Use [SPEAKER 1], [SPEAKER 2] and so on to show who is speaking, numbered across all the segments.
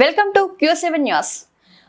[SPEAKER 1] Welcome to Q seven news.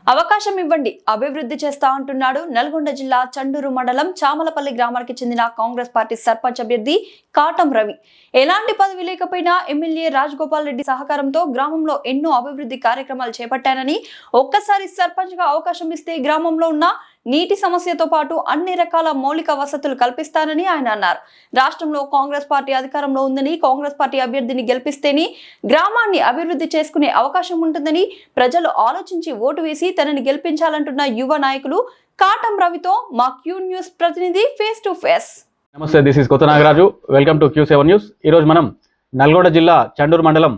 [SPEAKER 1] అవకాశం ఇవ్వండి అభివృద్ధి చేస్తా అంటున్నాడు నల్గొండ జిల్లా చండూరు మండలం చామలపల్లి గ్రామానికి చెందిన కాంగ్రెస్ పార్టీ సర్పంచ్ అభ్యర్థి కాటం రవి. ఎలాంటి పదవి లేకపోయినా ఎమ్మెల్యే రాజగోపాల్ రెడ్డి సహకారంతో గ్రామంలో ఎన్నో అభివృద్ధి కార్యక్రమాలు చేపట్టానని ఒక్కసారి సర్పంచ్గా అవకాశం ఇస్తే గ్రామంలో ఉన్న నీటి సమస్యతో పాటు అన్ని రకాల మౌలిక వసతులు కల్పిస్తానని ఆయన అన్నారు. రాష్ట్రంలో కాంగ్రెస్ పార్టీ అధికారంలో ఉందని కాంగ్రెస్ పార్టీ అభ్యర్థిని గెలిపిస్తేనే గ్రామాన్ని అభివృద్ధి చేసుకునే అవకాశం ఉంటుందని ప్రజలు ఆలోచించి ఓటు వేసి తనని గెలిపించాలంటున్న యువ నాయకులు కాటం రవితో మా క్యూ న్యూస్ ప్రతినిధి ఫేస్ టు ఫేస్.
[SPEAKER 2] నమస్తే this is Kotha Nagaraju. Welcome to Q seven news. ఈరోజు మనం నల్గొండ జిల్లా చండూరు మండలం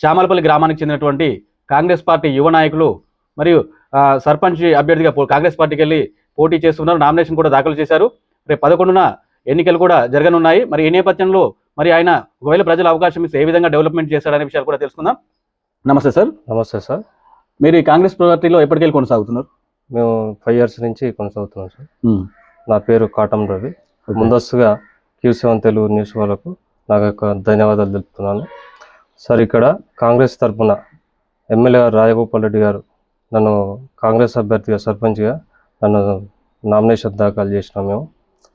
[SPEAKER 2] చామలపల్లి గ్రామానికి చెందినటువంటి కాంగ్రెస్ పార్టీ యువ నాయకులు మరియు సర్పంచ్ అభ్యర్థిగా కాంగ్రెస్ పార్టీకి వెళ్ళి పోటీ చేస్తున్నారు. నామినేషన్ కూడా దాఖలు చేశారు. రేపు పదకొండున ఎన్నికలు కూడా జరగనున్నాయి. మరి ఈ నేపథ్యంలో మరి ఆయన ఒకవేళ ప్రజలు అవకాశం ఇస్తే ఏ విధంగా డెవలప్మెంట్ చేస్తాడనే విషయాలు కూడా తెలుసుకుందాం. నమస్తే సార్.
[SPEAKER 3] నమస్తే సార్.
[SPEAKER 2] మీరు ఈ కాంగ్రెస్ పార్టీలో ఎప్పటికెళ్ళి కొనసాగుతున్నారు?
[SPEAKER 3] మేము ఫైవ్ ఇయర్స్ నుంచి కొనసాగుతున్నాం సార్. నా పేరు కాటం రవి. ముందస్తుగా క్యూ సెవెన్ తెలుగు న్యూస్ వాళ్ళకు నా యొక్క ధన్యవాదాలు తెలుపుతున్నాను. సార్ ఇక్కడ కాంగ్రెస్ తరఫున ఎమ్మెల్యే రాజగోపాల్ రెడ్డి గారు నన్ను కాంగ్రెస్ అభ్యర్థిగా సర్పంచ్గా నన్ను నామినేషన్ దాఖలు చేసినాం మేము.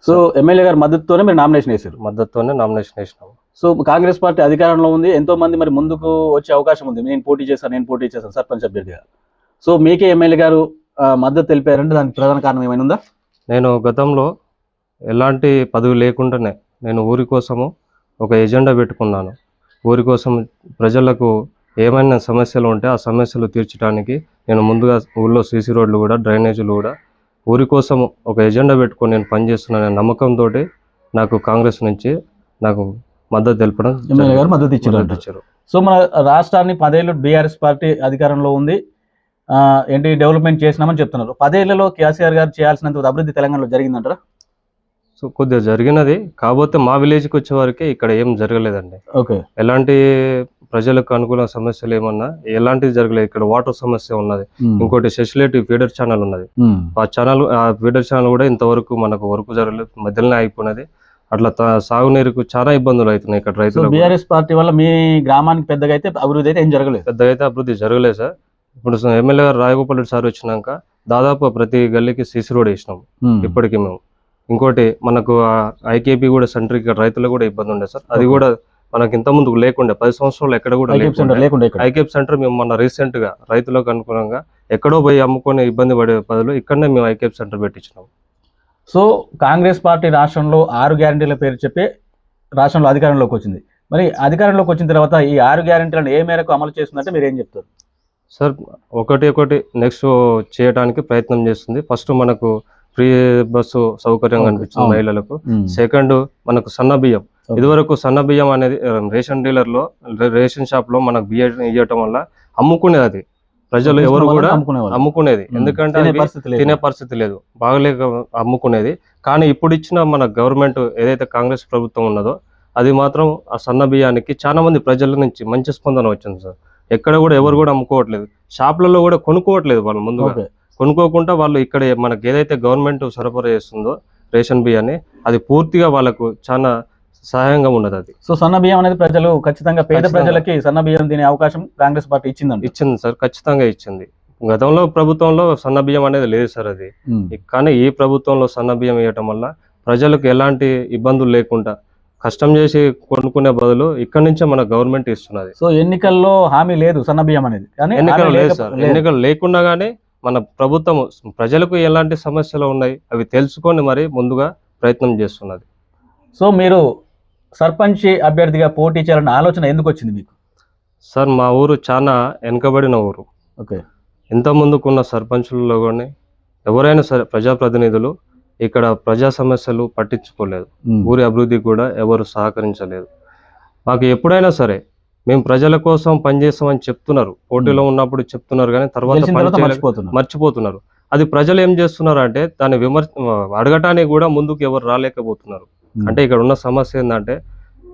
[SPEAKER 2] సో ఎమ్మెల్యే గారి మద్దతుతోనే మీరు నామినేషన్ వేశారు?
[SPEAKER 3] మద్దతుతోనే నామినేషన్ వేసినాము
[SPEAKER 2] సో కాంగ్రెస్ పార్టీ అధికారంలో ఉంది. ఎంతో మంది మరి ముందుకు వచ్చే అవకాశం ఉంది. నేను పోటీ చేశాను నేను పోటీ చేశాను సర్పంచ్ అభ్యర్థిగా. సో మీకే ఎమ్మెల్యే గారు మద్దతు తెలిపారంటే దానికి ప్రధాన కారణం ఏమైనా ఉందా?
[SPEAKER 3] నేను గతంలో ఎలాంటి పదవి లేకుండానే నేను ఊరి కోసము ఒక ఎజెండా పెట్టుకున్నాను. ఊరి కోసం ప్రజలకు ఏమైనా సమస్యలు ఉంటే ఆ సమస్యలు తీర్చడానికి నేను ముందుగా ఊళ్ళో సీసీ రోడ్లు కూడా డ్రైనేజీలు కూడా ఊరి కోసం ఒక ఎజెండా పెట్టుకొని నేను పనిచేస్తున్నానే నమ్మకంతో నాకు కాంగ్రెస్ నుంచి నాకు మద్దతు తెలపడం
[SPEAKER 2] ఎమ్మెల్యే గారు. మద్దతు ఇచ్చారు. సో మన రాష్ట్రాన్ని పదేళ్ళు బీఆర్ఎస్ పార్టీ అధికారంలో ఉంది. ఏంటి డెవలప్మెంట్ చేసినామని చెప్తున్నారు. పదేళ్ళలో కేసీఆర్ గారు చేయాల్సినంత అభివృద్ధి తెలంగాణలో జరిగిందంటారా?
[SPEAKER 3] సో కొద్దిగా జరిగినది. కాకపోతే మా విలేజ్కి వచ్చే వరకే ఇక్కడ ఏం జరగలేదండి.
[SPEAKER 2] ఓకే.
[SPEAKER 3] ఎలాంటి ప్రజలకు అనుకూల సమస్యలు ఏమన్నా ఎలాంటిది జరగలేదు. ఇక్కడ వాటర్ సమస్య ఉన్నది. ఇంకోటి సెసిలేటివ్ ఫీడర్ ఛానల్ ఉన్నది. ఆ ఛానల్ ఆ ఫీడర్ ఛానల్ కూడా ఇంతవరకు మనకు వర్క్ జరగలేదు. మధ్యలోనే అయిపోయినది అట్లా సాగునీరుకు చాలా ఇబ్బందులు అవుతున్నాయి ఇక్కడ
[SPEAKER 2] సో
[SPEAKER 3] రైతులకు.
[SPEAKER 2] బీఆర్ఎస్ పార్టీ వల్ల మీ గ్రామానికి పెద్దగా అయితే అభివృద్ధి అయితే ఏం జరగలేదు?
[SPEAKER 3] పెద్దగా అయితే అభివృద్ధి జరగలేదు సార్. ఇప్పుడు ఎమ్మెల్యే గారు రాజగోపాల్ రెడ్డి సార్ వచ్చినాక దాదాపు ప్రతి గల్లీకి సీసీ రోడ్ వేసినాం. ఇప్పటికి మేము. ఇంకోటి మనకు ఐకేపీ కూడా సెంటర్ ఇక్కడ రైతులకు కూడా ఇబ్బంది ఉండే సార్. అది. కూడా మనకి ఇంత ముందుకు లేకుండే పది సంవత్సరాలు ఎక్కడ కూడా లేకుండే. ఐకేప్ సెంటర్ మేము మొన్న రీసెంట్గా రైతులకు అనుకూలంగా ఎక్కడో పోయి అమ్ముకొని ఇబ్బంది పడే బదులు ఇక్కడనే మేము ఐకేప్ సెంటర్ పెట్టించినాం
[SPEAKER 2] సో కాంగ్రెస్ పార్టీ రాష్ట్రంలో ఆరు గ్యారంటీల పేరు చెప్పి రాష్ట్రంలో అధికారంలోకి వచ్చింది మరి అధికారంలోకి వచ్చిన తర్వాత ఈ ఆరు గ్యారంటీలను ఏ మేరకు అమలు చేస్తుందంటే మీరు ఏం చెప్తారు
[SPEAKER 3] సార్ ఒకటి ఒకటి నెక్స్ట్ చేయడానికి ప్రయత్నం చేస్తుంది ఫస్ట్ మనకు ఫ్రీ బస్సు సౌకర్యం. కనిపించింది. మహిళలకు సెకండ్ మనకు సన్న బియ్యం. ఇదివరకు సన్న బియ్యం అనేది రేషన్ డీలర్లో రేషన్ షాప్లో మనకు బియ్యం ఇవ్వటం వల్ల అమ్ముకునేది అది ప్రజలు ఎవరు కూడా. అమ్ముకునేది. ఎందుకంటే
[SPEAKER 2] తినే పరిస్థితి లేదు.
[SPEAKER 3] బాగలేక అమ్ముకునేది కానీ ఇప్పుడు ఇచ్చిన మన గవర్నమెంట్ ఏదైతే కాంగ్రెస్ ప్రభుత్వం ఉన్నదో అది మాత్రం ఆ సన్న బియ్యానికి చాలా మంది ప్రజల నుంచి మంచి స్పందన వచ్చింది సార్ ఎక్కడ కూడా ఎవరు కూడా అమ్ముకోవట్లేదు షాపులలో కూడా కొనుక్కోవట్లేదు వాళ్ళు ముందుగా
[SPEAKER 2] ఓకే.
[SPEAKER 3] కొనుక్కోకుండా వాళ్ళు ఇక్కడ మనకి ఏదైతే గవర్నమెంట్ సరఫరా చేస్తుందో రేషన్ బియ్యాన్ని అది పూర్తిగా వాళ్ళకు చాలా సహాయంగా ఉన్నది అది.
[SPEAKER 2] సో సన్న బియ్యం అనేది ప్రజలు ఖచ్చితంగా పేద. ప్రజలకి సన్న బియ్యం తినే అవకాశం కాంగ్రెస్ పార్టీ ఇచ్చిందండి
[SPEAKER 3] ఇచ్చింది సార్ ఖచ్చితంగా ఇచ్చింది. గతంలో ప్రభుత్వంలో సన్న బియ్యం అనేది లేదు సార్ అది. కానీ ఈ ప్రభుత్వంలో సన్న బియ్యం ఇవ్వటం వల్ల ప్రజలకు ఎలాంటి ఇబ్బందులు లేకుండా కష్టం చేసి కొనుక్కునే బదులు ఇక్కడ నుంచే మన గవర్నమెంట్ ఇస్తున్నది.
[SPEAKER 2] సో ఎన్నికల్లో హామీ లేదు సన్న బియ్యం అనేది. కానీ
[SPEAKER 3] ఎన్నికలు లేదు సార్. ఎన్నికలు లేకుండా గానీ మన ప్రభుత్వం ప్రజలకు ఎలాంటి సమస్యలు ఉన్నాయి అవి తెలుసుకొని మరి ముందుగా ప్రయత్నం చేస్తున్నది.
[SPEAKER 2] సో మీరు సర్పంచ్ అభ్యర్థిగా పోటీ చేయాలన్న ఆలోచన ఎందుకు వచ్చింది మీకు?
[SPEAKER 3] సార్ మా ఊరు చాలా వెనుకబడిన ఊరు.
[SPEAKER 2] ఓకే.
[SPEAKER 3] ఇంత ముందుకున్న సర్పంచులలో కానీ ఎవరైనా సరే ప్రజాప్రతినిధులు ఇక్కడ ప్రజా సమస్యలు పట్టించుకోలేదు. ఊరి అభివృద్ధికి కూడా ఎవరు సహకరించలేదు. మాకు ఎప్పుడైనా సరే మేము ప్రజల కోసం పనిచేస్తామని చెప్తున్నారు. పోటీలో ఉన్నప్పుడు చెప్తున్నారు కానీ తర్వాత
[SPEAKER 2] మర్చిపోతున్నారు.
[SPEAKER 3] అది ప్రజలు ఏం చేస్తున్నారు అంటే దాన్ని విమర్శ అడగటానికి కూడా ముందుకు ఎవరు రాలేకపోతున్నారు. అంటే ఇక్కడ ఉన్న సమస్య ఏంటంటే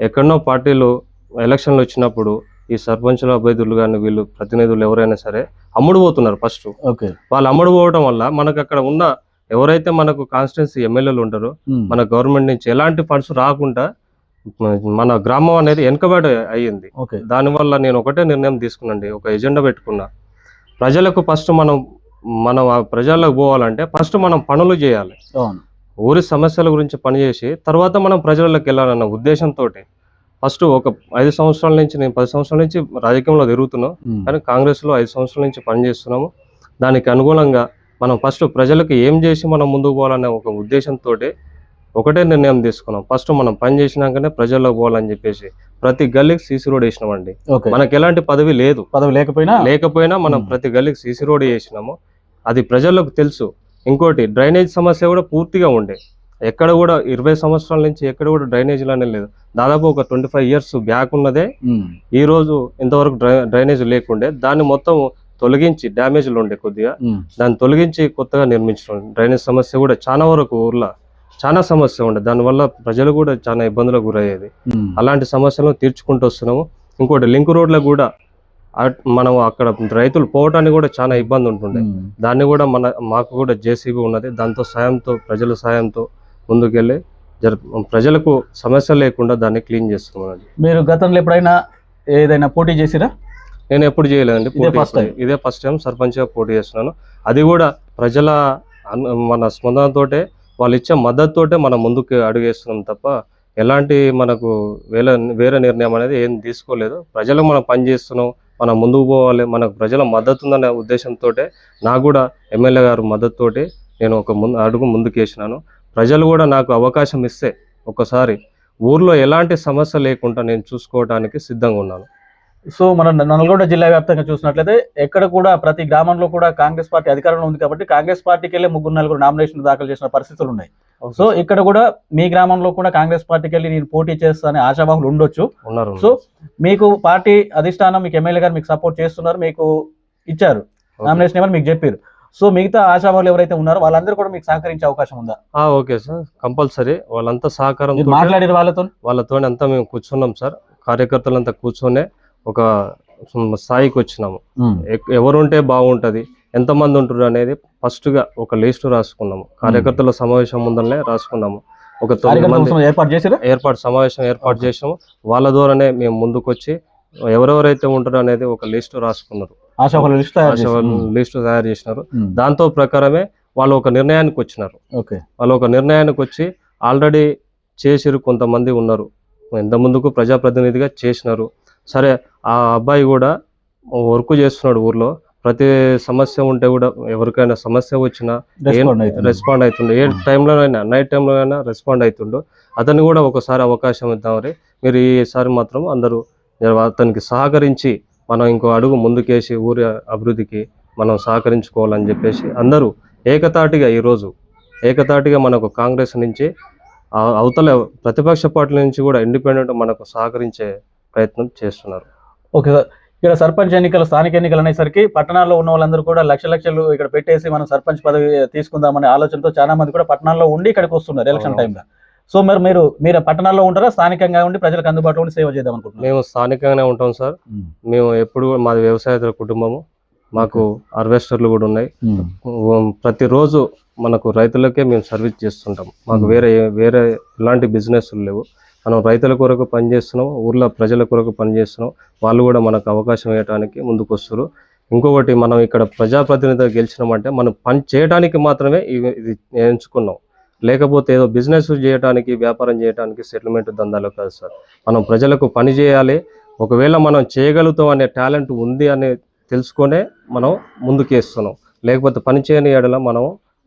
[SPEAKER 3] ఎక్కడనో పార్టీలు ఎలక్షన్లు వచ్చినప్పుడు ఈ సర్పంచుల అభ్యర్థులు కానీ వీళ్ళు ప్రతినిధులు ఎవరైనా సరే అమ్ముడు పోతున్నారు ఫస్ట్.
[SPEAKER 2] ఓకే.
[SPEAKER 3] వాళ్ళు అమ్ముడు పోవడం వల్ల మనకు అక్కడ ఉన్న ఎవరైతే మనకు కాన్స్టిట్యున్సీ ఎమ్మెల్యేలు ఉంటారో. మన గవర్నమెంట్ నుంచి ఎలాంటి ఫండ్స్ రాకుండా మన గ్రామం అనేది వెనుకబడి అయ్యింది.
[SPEAKER 2] ఓకే.
[SPEAKER 3] దానివల్ల నేను ఒకటే నిర్ణయం తీసుకున్నాండి ఒక ఎజెండా పెట్టుకున్నా. ప్రజలకు ఫస్ట్ మనం మనం ఆ ప్రజలకు పోవాలంటే ఫస్ట్ మనం పనులు చేయాలి. ఊరి సమస్యల గురించి పనిచేసి తర్వాత మనం ప్రజలకు వెళ్ళాలన్న ఉద్దేశంతో ఫస్ట్ ఒక ఐదు సంవత్సరాల నుంచి నేను పది సంవత్సరాల నుంచి రాజకీయంలో తిరుగుతున్నాను
[SPEAKER 2] ఉమ్.
[SPEAKER 3] కానీ కాంగ్రెస్లో ఐదు సంవత్సరాల నుంచి పనిచేస్తున్నాము దానికి అనుగుణంగా మనం ఫస్ట్ ప్రజలకు ఏం చేసి మనం ముందుకు పోవాలనే ఒక ఉద్దేశంతో ఒకటే నిర్ణయం తీసుకున్నాం. ఫస్ట్ మనం పని చేసినాకనే ప్రజల్లో పోవాలని చెప్పేసి ప్రతి గల్లీకి సీసీ రోడ్ వేసినామండి.
[SPEAKER 2] ఓకే.
[SPEAKER 3] మనకి ఎలాంటి పదవి లేదు.
[SPEAKER 2] పదవి లేకపోయినా?
[SPEAKER 3] లేకపోయినా మనం. ప్రతి గల్లీకి సీసీ రోడ్ వేసినాము. అది ప్రజలకు తెలుసు. ఇంకోటి డ్రైనేజ్ సమస్య కూడా పూర్తిగా ఉండే. ఎక్కడ కూడా ఇరవై సంవత్సరాల నుంచి ఎక్కడ కూడా డ్రైనేజీలు అనేది లేదు. దాదాపు ఒక ట్వంటీ ఫైవ్ ఇయర్స్ బ్యాక్ ఉన్నదే. ఈ రోజు ఇంతవరకు డ్రై డ్రైనేజ్ లేకుండే. దాన్ని మొత్తం తొలగించి డ్యామేజ్లు ఉండే కొద్దిగా. దాన్ని తొలగించి కొత్తగా నిర్మించడం డ్రైనేజ్ సమస్య కూడా చాలా వరకు ఊర్లో చాలా సమస్య ఉండే. దానివల్ల ప్రజలు కూడా చాలా ఇబ్బందులకు గురయ్యేది. అలాంటి సమస్యలను తీర్చుకుంటూ వస్తున్నాము. ఇంకోటి లింక్ రోడ్లకు కూడా మనం అక్కడ రైతులు పోవటానికి కూడా చాలా ఇబ్బంది ఉంటుండే. దాన్ని కూడా మన మాకు కూడా జేసీబీ ఉన్నది. దాంతో సాయంతో ప్రజల సాయంతో ముందుకెళ్ళి జర ప్రజలకు సమస్య లేకుండా దాన్ని క్లీన్ చేస్తున్నాం
[SPEAKER 2] మీరు గతంలో ఎప్పుడైనా ఏదైనా పోటీ చేసిరా?
[SPEAKER 3] నేను ఎప్పుడు చేయలేదండి
[SPEAKER 2] ఇదే
[SPEAKER 3] ఫస్ట్ టైం సర్పంచ్గా పోటీ చేస్తున్నాను. అది కూడా ప్రజల మన స్పందనతోటే వాళ్ళు ఇచ్చే మద్దతుతోటే మనం ముందుకు అడుగేస్తున్నాం తప్ప ఎలాంటి మనకు వేరే వేరే నిర్ణయం అనేది ఏం తీసుకోలేదు. ప్రజలకు మనం పని చేస్తున్నాం మనం ముందుకు పోవాలి మనకు ప్రజల మద్దతు ఉందనే ఉద్దేశంతో నాకు కూడా ఎమ్మెల్యే గారు మద్దతుతోటి నేను ఒక ముందు అడుగు ముందుకు వేసినాను. ప్రజలు కూడా నాకు అవకాశం ఇస్తే ఒకసారి ఊర్లో ఎలాంటి సమస్య లేకుండా నేను చూసుకోవడానికి సిద్ధంగా ఉన్నాను.
[SPEAKER 2] సో మన నల్గొండ జిల్లా వ్యాప్తంగా చూసినట్లయితే ఎక్కడ కూడా ప్రతి గ్రామంలో కూడా కాంగ్రెస్ పార్టీ అధికారంలో ఉంది కాబట్టి కాంగ్రెస్ పార్టీకి వెళ్ళి ముగ్గురు నలుగురు నామినేషన్ దాఖలు చేసిన పరిస్థితులు ఉన్నాయి. సో ఇక్కడ కూడా మీ గ్రామంలో కూడా కాంగ్రెస్ పార్టీకి వెళ్ళి నేను పోటీ చేస్తానని ఆశావాహులు ఉండొచ్చు.
[SPEAKER 3] ఉన్నారు
[SPEAKER 2] సో మీకు పార్టీ అధిష్టానం మీకు ఎమ్మెల్యే గారు మీకు సపోర్ట్ చేస్తున్నారు మీకు ఇచ్చారు. నామినేషన్ ఇవ్వని మీకు చెప్పారు. సో మిగతా ఆశావాహులు ఎవరైతే ఉన్నారో వాళ్ళందరూ కూడా మీకు సహకరించే అవకాశం ఉందా?
[SPEAKER 3] Okay sir. కంపల్సరీ. వాళ్ళంతా సహకారం
[SPEAKER 2] మాట్లాడేది వాళ్ళతో?
[SPEAKER 3] వాళ్ళతో అంతా మేము కూర్చున్నాం సార్. కార్యకర్తలంతా కూర్చొనే ఒక స్థాయికి వచ్చినాము. ఎక్- ఎవరు ఉంటే బాగుంటది. ఎంతమంది ఉంటారు అనేది ఫస్ట్గా ఒక లిస్ట్ రాసుకున్నాము. కార్యకర్తల సమావేశం ముందరనే రాసుకున్నాము. ఒక తొమ్మిది మంది
[SPEAKER 2] ఏర్పాటు చేసిరా
[SPEAKER 3] ఏర్పాటు సమావేశం ఏర్పాటు. చేసాము వాళ్ళ ద్వారానే మేము ముందుకొచ్చి ఎవరెవరైతే ఉంటారో అనేది ఒక లిస్ట్ రాసుకున్నారు.
[SPEAKER 2] లిస్ట్ తయారు
[SPEAKER 3] చేసినారు. దాంతో ప్రకారమే వాళ్ళు ఒక నిర్ణయానికి వచ్చినారు.
[SPEAKER 2] ఓకే.
[SPEAKER 3] వాళ్ళు ఒక నిర్ణయానికి వచ్చి ఆల్రెడీ చేసిరు కొంతమంది ఉన్నారు. ఎంత ముందుకు ప్రజాప్రతినిధిగా చేసినారు. సరే ఆ అబ్బాయి కూడా వర్క్ చేస్తున్నాడు ఊర్లో. ప్రతి సమస్య ఉంటే కూడా ఎవరికైనా సమస్య వచ్చినా
[SPEAKER 2] రెస్పాండ్
[SPEAKER 3] అవుతుండే. ఏ టైంలోనైనా నైట్ టైంలోనైనా రెస్పాండ్ అవుతుండు. అతన్ని కూడా ఒకసారి అవకాశం ఇద్దామని మీరు ఈసారి మాత్రం అందరూ అతనికి సహకరించి మనం ఇంకో అడుగు ముందుకేసి ఊరి అభివృద్ధికి మనం సహకరించుకోవాలని చెప్పేసి అందరూ ఏకతాటిగా ఈరోజు ఏకతాటిగా మనకు కాంగ్రెస్ నుంచి అవతల ప్రతిపక్ష పార్టీల నుంచి కూడా ఇండిపెండెంట్ మనకు సహకరించే ప్రయత్నం చేస్తున్నారు.
[SPEAKER 2] ఓకే సార్ ఇక్కడ సర్పంచ్ ఎన్నికలు స్థానిక ఎన్నికలు అనేసరికి పట్టణాల్లో ఉన్న వాళ్ళందరూ కూడా లక్ష లక్షలు ఇక్కడ పెట్టేసి మనం సర్పంచ్ పదవి తీసుకుందామనే ఆలోచనతో చాలా మంది కూడా పట్టణాల్లో ఉండి ఇక్కడికి వస్తున్నారు ఎలక్షన్. టైంలో సో మరి మీరు మీరు పట్టణాల్లో ఉంటారా? స్థానికంగా ఉండి ప్రజలకు అందుబాటులో ఉండి సేవ చేద్దాం అనుకుంటున్నారు?
[SPEAKER 3] మేము స్థానికంగానే ఉంటాం సార్. మేము ఎప్పుడు మాది వ్యవసాయేతర కుటుంబము. మాకు హార్వెస్టర్లు కూడా ఉన్నాయి. ఉమ్, ప్రతిరోజు మనకు రైతులకే మేము సర్వీస్ చేస్తుంటాం. మాకు
[SPEAKER 2] మ్మ్.
[SPEAKER 3] వేరే వేరే ఎలాంటి బిజినెస్లు లేవు. మనం రైతుల కొరకు పనిచేస్తున్నాం ఊర్లో ప్రజల కొరకు పనిచేస్తున్నాం. వాళ్ళు కూడా మనకు అవకాశం ఇవ్వడానికి ముందుకు వస్తారు ఇంకొకటి మనం ఇక్కడ ప్రజాప్రతినిధిగా గెలిచినామంటే మనం పని చేయడానికి మాత్రమే ఇది ఎంచుకున్నాం. లేకపోతే ఏదో బిజినెస్ చేయడానికి వ్యాపారం చేయడానికి సెటిల్మెంట్ దందాలు కాదు సార్. మనం ప్రజలకు పని చేయాలి. ఒకవేళ మనం చేయగలుగుతాం అనే టాలెంట్ ఉంది అనే తెలుసుకొనే మనం ముందుకేస్తున్నాం లేకపోతే పని చేయని ఏడల మనం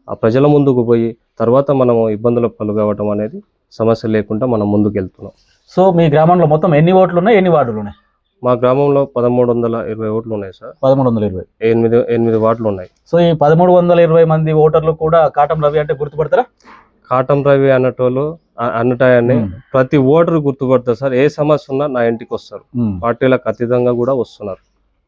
[SPEAKER 3] ఆ ప్రజల ముందుకు పోయి తర్వాత మనం ఇబ్బందులకు పలుగవటం అనేది సమస్య లేకుండా మనం ముందుకు వెళ్తున్నాం
[SPEAKER 2] సో మీ గ్రామంలో మొత్తం ఎన్ని ఓట్లు ఉన్నాయి ఎన్ని వార్డులు ఉన్నాయి
[SPEAKER 3] మా గ్రామంలో పదమూడు వందల ఇరవై ఓట్లు ఉన్నాయి సార్.
[SPEAKER 2] పదమూడు వందల ఇరవై.
[SPEAKER 3] ఎనిమిది ఎనిమిది వార్డులు ఉన్నాయి
[SPEAKER 2] సో ఈ పదమూడు వందల ఇరవై మంది ఓటర్లు కూడా కాటం రవి అంటే గుర్తుపడతారా?
[SPEAKER 3] కాటం రవి అన్నటోళ్ళు అ- అన్నటాయన్ని ప్రతి ఓటరు గుర్తుపడతారు సార్. ఏ సమస్య ఉన్నా నా ఇంటికి వస్తారు. పార్టీలకు అతీతంగా కూడా వస్తున్నారు.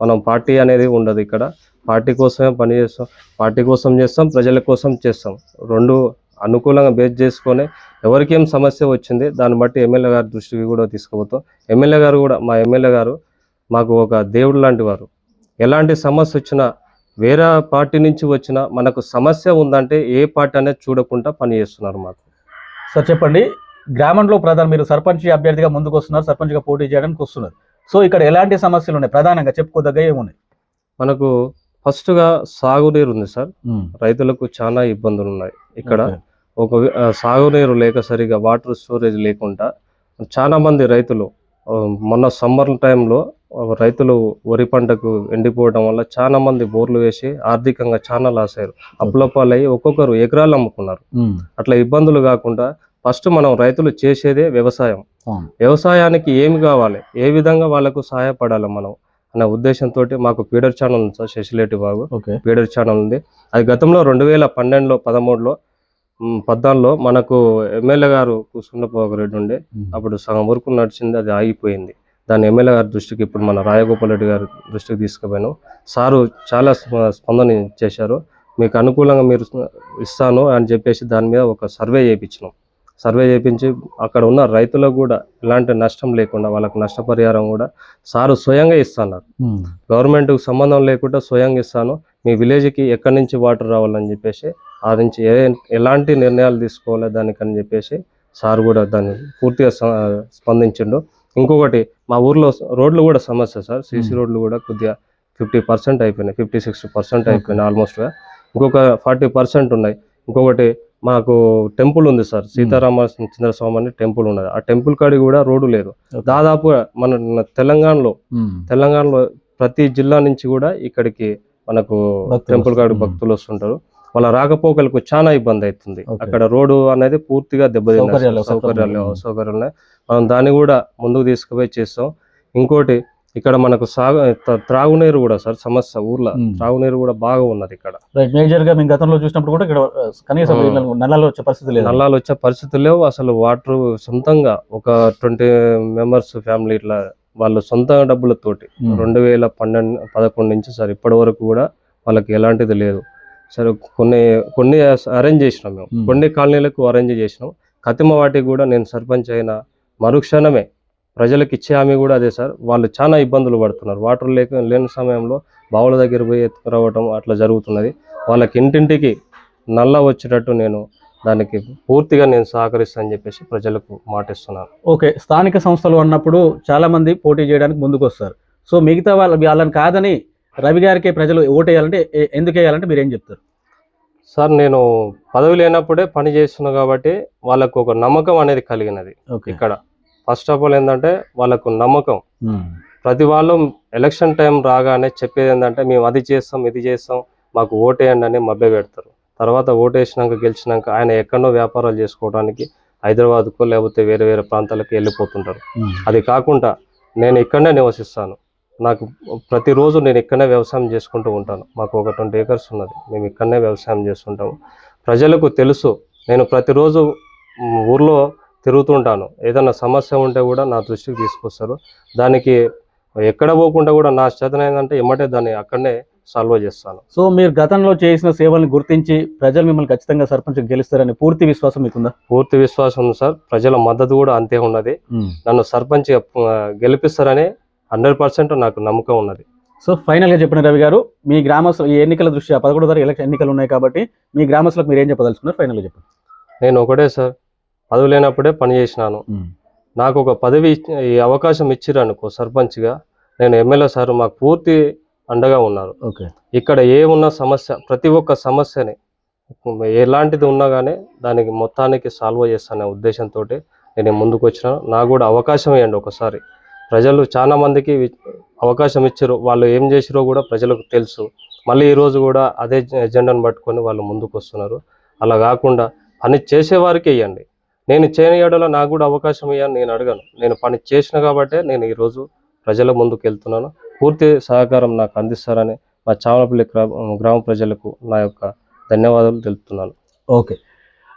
[SPEAKER 3] మనం పార్టీ అనేది ఉండదు ఇక్కడ. పార్టీ కోసమే పని చేస్తాం పార్టీ కోసం చేస్తాం ప్రజల కోసం చేస్తాం. రెండు అనుకూలంగా బేస్ చేసుకొని ఎవరికి ఏం సమస్య వచ్చింది దాన్ని బట్టి ఎమ్మెల్యే గారి దృష్టికి కూడా తీసుకుపోతాం. ఎమ్మెల్యే గారు కూడా మా ఎమ్మెల్యే గారు మాకు ఒక దేవుడు లాంటి వారు. ఎలాంటి సమస్య వచ్చినా వేరే పార్టీ నుంచి వచ్చినా మనకు సమస్య ఉందంటే ఏ పార్టీ అనేది చూడకుండా పని చేస్తున్నారు మాకు.
[SPEAKER 2] సార్ చెప్పండి. గ్రామంలో ప్రధాన మీరు సర్పంచ్ అభ్యర్థిగా ముందుకు వస్తున్నారు సర్పంచ్గా పోటీ చేయడానికి వస్తున్నారు. సో ఇక్కడ ఎలాంటి సమస్యలు ఉన్నాయి? ప్రధానంగా చెప్పుకోదగ్గ ఏమున్నాయి?
[SPEAKER 3] మనకు ఫస్ట్గా సాగునీరు ఉంది సార్. రైతులకు చాలా ఇబ్బందులు ఉన్నాయి. ఇక్కడ ఒక సాగునీరు లేక సరిగా వాటర్ స్టోరేజ్ లేకుండా చాలా మంది రైతులు మొన్న సమ్మర్ టైంలో రైతులు వరి పంటకు ఎండిపోవడం వల్ల చాలా మంది బోర్లు వేసి ఆర్థికంగా చాలా లాస్ అయ్యారు అప్పులపాలయ్యి ఒక్కొక్కరు ఎకరాలు అమ్ముకున్నారు. అట్లా ఇబ్బందులు కాకుండా ఫస్ట్ మనం రైతులు చేసేదే వ్యవసాయం. వ్యవసాయానికి ఏమి కావాలి? ఏ విధంగా వాళ్ళకు సహాయపడాలి మనం? అనే ఉద్దేశంతో మాకు ఫీడర్ ఛానల్ ఉంది sir Sasileti Babu.
[SPEAKER 2] Okay.
[SPEAKER 3] Feeder channel ఉంది. అది గతంలో రెండు వేల పన్నెండులో పదమూడులో పద్నాలుగులో మనకు ఎమ్మెల్యే గారు కూసుండపోక రెడ్డి ఉండే. అప్పుడు సగం వరకు నడిచింది అది ఆగిపోయింది. దాన్ని ఎమ్మెల్యే గారి దృష్టికి ఇప్పుడు మన రాయగోపాల్ రెడ్డి గారి దృష్టికి తీసుకుపోయాను. సారు చాలా స్ప- స్పందన చేశారు. మీకు అనుకూలంగా మీరు ఇస్తాను అని చెప్పేసి దాని మీద ఒక సర్వే చేయించినాం సర్వే చేయించి అక్కడ ఉన్న రైతులకు కూడా ఎలాంటి నష్టం లేకుండా వాళ్ళకి నష్టపరిహారం కూడా సారు స్వయంగా ఇస్తున్నారు. గవర్నమెంట్కి సంబంధం లేకుండా స్వయంగా ఇస్తాను. మీ విలేజ్కి ఎక్కడి నుంచి వాటర్ రావాలని చెప్పేసి ఆ నుంచి ఏ ఎలాంటి నిర్ణయాలు తీసుకోవాలి దానికని చెప్పేసి సార్ కూడా దాన్ని పూర్తిగా స్పందించిండు. ఇంకొకటి మా ఊర్లో రోడ్లు కూడా సమస్య సార్. సీసీ. రోడ్లు కూడా కొద్దిగా ఫిఫ్టీ పర్సెంట్ అయిపోయినాయి ఫిఫ్టీ సిక్స్టీ పర్సెంట్ అయిపోయినాయి ఆల్మోస్ట్గా. ఇంకొక ఫార్టీ పర్సెంట్ ఉన్నాయి. ఇంకొకటి మాకు టెంపుల్ ఉంది సార్. సీతారామ చంద్రస్వామి అని టెంపుల్ ఉన్నది. ఆ టెంపుల్ కాడికి కూడా రోడ్డు లేదు. దాదాపుగా మన తెలంగాణలో తెలంగాణలో ప్రతి జిల్లా నుంచి కూడా ఇక్కడికి మనకు టెంపుల్
[SPEAKER 2] వస్తారు.
[SPEAKER 3] భక్తులు వస్తుంటారు. వాళ్ళ రాకపోకలకు చాలా ఇబ్బంది అవుతుంది. అక్కడ రోడ్డు అనేది పూర్తిగా దెబ్బతిన్న
[SPEAKER 2] సౌకర్యాలు
[SPEAKER 3] సౌకర్యాలు ఉన్నాయి. మనం దాన్ని కూడా ముందుకు తీసుకుపోయి చేస్తాం. ఇంకోటి ఇక్కడ మనకు సాగు త్రాగునీరు కూడా సార్ సమస్య ఊర్లో. త్రాగునీరు కూడా బాగా ఉన్నది ఇక్కడ.
[SPEAKER 2] మేజర్గా మేము గతంలో చూసినప్పుడు కూడా ఇక్కడ కనీసం నల్లాలు వచ్చే పరిస్థితి లేదు.
[SPEAKER 3] నల్లాలు వచ్చే పరిస్థితులు లేవు. అసలు వాటర్ సొంతంగా ఒక ట్వంటీ మెంబర్స్ ఫ్యామిలీ ఇట్లా వాళ్ళు సొంత డబ్బులతోటి. రెండు వేల పన్నెండు పదకొండు నుంచి సార్ ఇప్పటి వరకు కూడా వాళ్ళకి ఎలాంటిది లేదు. సరే కొన్ని కొన్ని అరేంజ్ చేసినాం మేము. కొన్ని కాలనీలకు అరేంజ్ చేసినాం. కతిమ వాటికి కూడా నేను సర్పంచ్ అయిన మరుక్షణమే ప్రజలకు ఇచ్చే హామీ కూడా అదే సార్. వాళ్ళు చాలా ఇబ్బందులు పడుతున్నారు. వాటర్ లేక లేని సమయంలో బావుల దగ్గర పోయి ఎత్తుకురావటం అట్లా జరుగుతున్నది. వాళ్ళకి ఇంటింటికి నల్ల వచ్చేటట్టు నేను దానికి పూర్తిగా నేను సహకరిస్తానని చెప్పేసి ప్రజలకు మాటిస్తున్నాను.
[SPEAKER 2] ఓకే స్థానిక సంస్థలు అన్నప్పుడు చాలా మంది పోటీ చేయడానికి ముందుకు వస్తారు సో మిగతా వాళ్ళ వాళ్ళని కాదని రవి గారికి ప్రజలు ఓటేయాలంటే ఎందుకు వేయాలంటే మీరు ఏం చెప్తారు?
[SPEAKER 3] సార్ నేను పదవి లేనప్పుడే పని చేస్తున్నా కాబట్టి వాళ్ళకు ఒక నమ్మకం అనేది కలిగినది
[SPEAKER 2] ఓకే.
[SPEAKER 3] ఇక్కడ. ఫస్ట్ ఆఫ్ ఆల్ ఏంటంటే వాళ్ళకు నమ్మకం. ప్రతి వాళ్ళు ఎలక్షన్ టైం రాగానే చెప్పేది ఏంటంటే మేము అది చేస్తాం ఇది చేస్తాం మాకు ఓటేయండి అని మభ్య పెడతారు. తర్వాత ఓటేసినాక గెలిచినాక ఆయన ఎక్కడో వ్యాపారాలు చేసుకోవడానికి హైదరాబాద్కో లేకపోతే వేరే వేరే ప్రాంతాలకు వెళ్ళిపోతుంటారు. అది కాకుండా నేను ఇక్కడనే నివసిస్తాను. నాకు ప్రతిరోజు నేను ఇక్కడనే వ్యవసాయం చేసుకుంటూ ఉంటాను. మాకు ఒక ట్వంటీ ఏకర్స్ ఉన్నది. మేము ఇక్కడనే వ్యవసాయం చేస్తుంటాము. ప్రజలకు తెలుసు నేను ప్రతిరోజు ఊర్లో తిరుగుతుంటాను. ఏదైనా సమస్య ఉంటే కూడా నా దృష్టికి తీసుకొస్తారు. దానికి ఎక్కడ పోకుండా కూడా నా చేతన ఏంటంటే ఎమ్మటే దాన్ని అక్కడనే సాల్వ్ చేస్తాను.
[SPEAKER 2] సో మీరు గతంలో చేసిన సేవల్ని గుర్తించి ప్రజలు మిమ్మల్ని ఖచ్చితంగా సర్పంచ్ గెలుస్తారని పూర్తి విశ్వాసం మీకుందా?
[SPEAKER 3] పూర్తి విశ్వాసం ఉంది సార్. ప్రజల మద్దతు కూడా అంతే ఉన్నది. నన్ను సర్పంచ్ గెలిపిస్తారని హండ్రెడ్ పర్సెంట్ నాకు నమ్మకం ఉన్నది.
[SPEAKER 2] సో ఫైనల్గా చెప్పిన రవి గారు మీ గ్రామస్తులు ఈ ఎన్నికల దృష్ట్యా పదకొండో తారీఖు ఎలక్షన్ ఎన్నికలు ఉన్నాయి కాబట్టి మీ గ్రామస్తులకు మీరు ఏం చెప్పదలుచుకున్నారు? ఫైనల్గా చెప్పండి.
[SPEAKER 3] నేను ఒకటే సార్. పదవి లేనప్పుడే పని చేసినాను. నాకు ఒక పదవి ఈ అవకాశం ఇచ్చిర్రు అనుకో సర్పంచ్గా. నేను ఎమ్మెల్యే సార్ మాకు పూర్తి అండగా ఉన్నారు.
[SPEAKER 2] ఓకే.
[SPEAKER 3] ఇక్కడ ఏమున్న సమస్య ప్రతి ఒక్క సమస్యని ఎలాంటిది ఉన్నా కానీ దానికి మొత్తానికి సాల్వ్ చేస్తానే ఉద్దేశంతో నేను ముందుకు వచ్చినాను. నాకు కూడా అవకాశం ఇవ్వండి ఒకసారి. ప్రజలు చాలా మందికి అవకాశం ఇచ్చారు. వాళ్ళు ఏం చేసిరో కూడా ప్రజలకు తెలుసు. మళ్ళీ ఈరోజు కూడా అదే ఎజెండాను పట్టుకొని వాళ్ళు ముందుకు వస్తున్నారు. అలా కాకుండా పని చేసేవారికి ఇవ్వండి. నేను చేయడం నాకు కూడా అవకాశం ఇవ్వని నేను అడగను. నేను పని చేసిన కాబట్టే నేను ఈరోజు ప్రజల ముందుకు వెళ్తున్నాను. పూర్తి సహకారం నాకు అందిస్తారని మా చామలపల్లి గ్రామ గ్రామ ప్రజలకు నా యొక్క ధన్యవాదాలు తెలుపుతున్నాను.
[SPEAKER 2] ఓకే.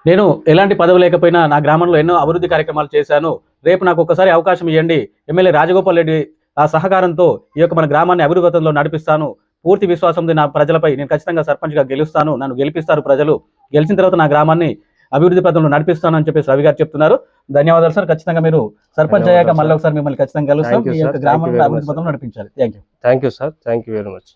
[SPEAKER 2] నేను ఎలాంటి పదవి లేకపోయినా నా గ్రామంలో ఎన్నో అభివృద్ధి కార్యక్రమాలు చేశాను. రేపు నాకు ఒక్కసారి అవకాశం ఇవ్వండి. ఎమ్మెల్యే రాజగోపాల్ రెడ్డి ఆ సహకారంతో ఈ యొక్క మన గ్రామాన్ని అభివృద్ధిలో నడిపిస్తాను. పూర్తి విశ్వాసంతో నా ప్రజలపై నేను ఖచ్చితంగా సర్పంచ్గా గెలుస్తాను. నన్ను గెలిపిస్తారు ప్రజలు. గెలిచిన తర్వాత నా గ్రామాన్ని అభివృద్ధి పథంలో నడిపిస్తాను అని చెప్పేసి రవి గారు చెప్తున్నారు. ధన్యవాదాలు సార్. ఖచ్చితంగా మీరు సర్పంచ్ అయ్యాక మళ్ళీ
[SPEAKER 3] సార్.
[SPEAKER 2] ఒకసారి మిమ్మల్ని ఖచ్చితంగా కలుస్తాం. మీ యొక్క
[SPEAKER 3] very
[SPEAKER 2] అభివృద్ధి పథంలో నడిపించాలి. Thank you
[SPEAKER 3] thank you sir thank you very much